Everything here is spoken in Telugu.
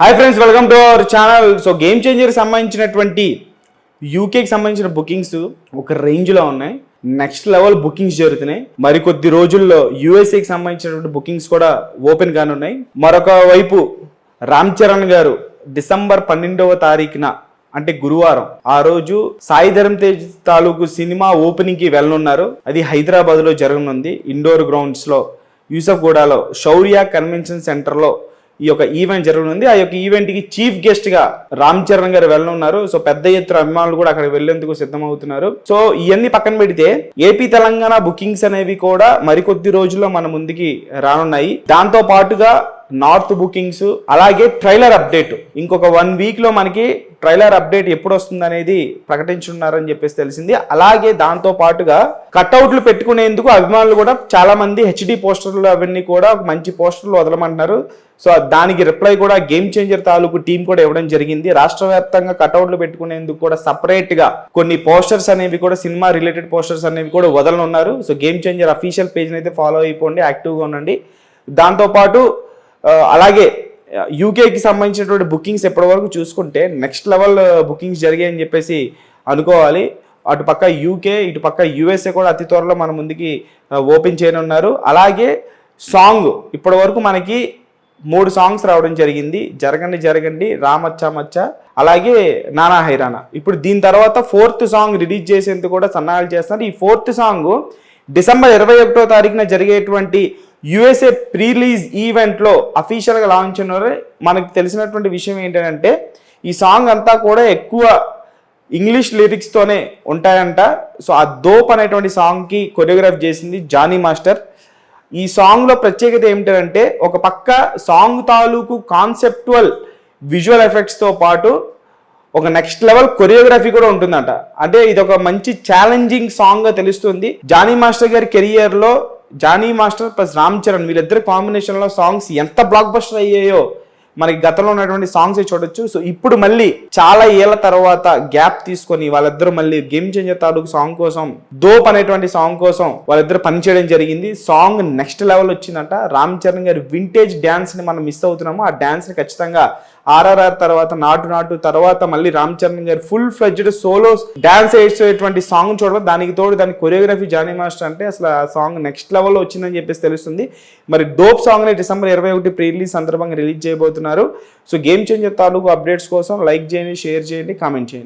Hi friends welcome to our channel so game changer సంబంధించినటువంటి యూకేకి సంబంధించిన బుకింగ్స్ ఒక రేంజ్లో ఉన్నాయి. నెక్స్ట్ లెవెల్ బుకింగ్స్ జరుగుతున్నాయి. మరికొద్ది రోజుల్లో యూఎస్ఏకి సంబంధించినటువంటి బుకింగ్స్ కూడా ఓపెన్ కానున్నాయి మరొక వైపు రామ్ చరణ్ గారు డిసెంబర్ పన్నెండవ తారీఖున అంటే గురువారం ఆ రోజు సాయి ధరమ్ తేజ్ తాలూకు సినిమా ఓపెనింగ్కి వెళ్ళనున్నారు. అది హైదరాబాద్లో జరగనుంది. ఇండోర్ గ్రౌండ్స్లో యూసఫ్గూడలో శౌర్య కన్వెన్షన్ సెంటర్లో ఈ యొక్క ఈవెంట్ జరగనుంది. ఆ యొక్క ఈవెంట్కి చీఫ్ గెస్ట్గా రామ్ చరణ్ గారు వెళ్ళనున్నారు. సో పెద్ద ఎత్తున అభిమానులు కూడా అక్కడ వెళ్ళేందుకు సిద్ధమవుతున్నారు. సో ఇవన్నీ పక్కన పెడితే ఏపీ తెలంగాణ బుకింగ్స్ అనేవి కూడా మరికొద్ది రోజుల్లో మన ముందుకి రానున్నాయి. దాంతో పాటుగా నార్త్ బుకింగ్స్ అలాగే ట్రైలర్ అప్డేట్. ఇంకొక వన్ వీక్లో మనకి ట్రైలర్ అప్డేట్ ఎప్పుడు వస్తుంది అనేది ప్రకటించున్నారని చెప్పేసి తెలిసింది. అలాగే దాంతో పాటుగా కట్అవుట్లు పెట్టుకునేందుకు అభిమానులు కూడా చాలా మంది హెచ్డి పోస్టర్లు అవన్నీ కూడా మంచి పోస్టర్లు వదలమంటున్నారు. సో దానికి రిప్లై కూడా గేమ్ చేంజర్ తాలూకు టీం కూడా ఇవ్వడం జరిగింది. రాష్ట్ర వ్యాప్తంగా కట్అవుట్లు పెట్టుకునేందుకు కూడా సపరేట్గా కొన్ని పోస్టర్స్ అనేవి కూడా సినిమా రిలేటెడ్ పోస్టర్స్ అనేవి కూడా వదలనున్నారు. సో గేమ్ చేంజర్ అఫీషియల్ పేజ్ని అయితే ఫాలో అయిపోండి యాక్టివ్గా ఉండండి. దాంతోపాటు అలాగే యూకేకి సంబంధించినటువంటి బుకింగ్స్ ఎప్పటి వరకు చూసుకుంటే నెక్స్ట్ లెవెల్ బుకింగ్స్ జరిగాయని చెప్పేసి అనుకోవాలి. అటు పక్క యూకే ఇటు పక్క యూఎస్ఏ కూడా అతి త్వరలో మన ముందుకి ఓపెన్ చేయనున్నారు. అలాగే సాంగ్ ఇప్పటి వరకు మనకి మూడు సాంగ్స్ రావడం జరిగింది. జరగండి జరగండి రామచ్చ మచ్చ అలాగే నానా హైరానా. ఇప్పుడు దీని తర్వాత ఫోర్త్ సాంగ్ రిలీజ్ చేసేందుకు కూడా సన్నాహాలు చేస్తున్నారు. ఈ ఫోర్త్ సాంగ్ డిసెంబర్ ఇరవై ఒకటో తారీఖున జరిగేటువంటి యుఎస్ఏ ప్రీలీజ్ ఈవెంట్లో అఫీషియల్గా లాంచ్ ఉన్నారు మనకు తెలిసినటువంటి విషయం ఏంటంటే ఈ సాంగ్ అంతా కూడా ఎక్కువ ఇంగ్లీష్ లిరిక్స్తోనే ఉంటాయంట. సో ఆ దోప్ అనేటువంటి సాంగ్కి కొరియోగ్రాఫ్ చేసింది జానీ మాస్టర్ ఈ సాంగ్లో ప్రత్యేకత ఏమిటంటే ఒక పక్క సాంగ్ తాలూకు కాన్సెప్టువల్ విజువల్ ఎఫెక్ట్స్తో పాటు ఒక నెక్స్ట్ లెవెల్ కొరియోగ్రఫీ కూడా ఉంటుందంట. అంటే ఇది ఒక మంచి ఛాలెంజింగ్ సాంగ్గా తెలుస్తుంది. జానీ మాస్టర్ గారి కెరియర్లో Johnny master plus Ram Charan వీళ్ళిద్దరు కాంబినేషన్లో సాంగ్స్ ఎంత బ్లాక్ బస్టర్ అయ్యాయో మనకి గతంలో ఉన్నటువంటి సాంగ్స్ చూడొచ్చు. సో ఇప్పుడు మళ్ళీ చాలా ఏళ్ళ తర్వాత గ్యాప్ తీసుకొని వాళ్ళిద్దరు మళ్ళీ గేమ్ చేంజర్ తాలూకు సాంగ్ కోసం దోప్ అనేటువంటి సాంగ్ కోసం వాళ్ళిద్దరు పనిచేయడం జరిగింది. సాంగ్ నెక్స్ట్ లెవెల్ వచ్చిందంట. రామ్ చరణ్ గారి వింటేజ్ డ్యాన్స్ని మనం మిస్ అవుతున్నాము. ఆ డ్యాన్స్ని ఖచ్చితంగా ఆర్ఆర్ఆర్ తర్వాత నాటు నాటు తర్వాత మళ్ళీ Ram Charan garu full fledged solo dance వేసేటువంటి సాంగ్ చూడడం. దానికి తోడు దాని కొరియోగ్రఫీ జానీ మాస్టర్ అంటే అసలు ఆ సాంగ్ నెక్స్ట్ లెవెల్లో వచ్చిందని చెప్పేసి తెలుస్తుంది. మరి డోప్ సాంగ్ని డిసెంబర్ ఇరవై ఒకటి ప్రీ రిలీజ్ సందర్భంగా రిలీజ్ చేయబోతున్నారు. సో గేమ్ చేంజర్ తాలూకు అప్డేట్స్ కోసం లైక్ చేయండి షేర్ చేయండి కామెంట్ చేయండి.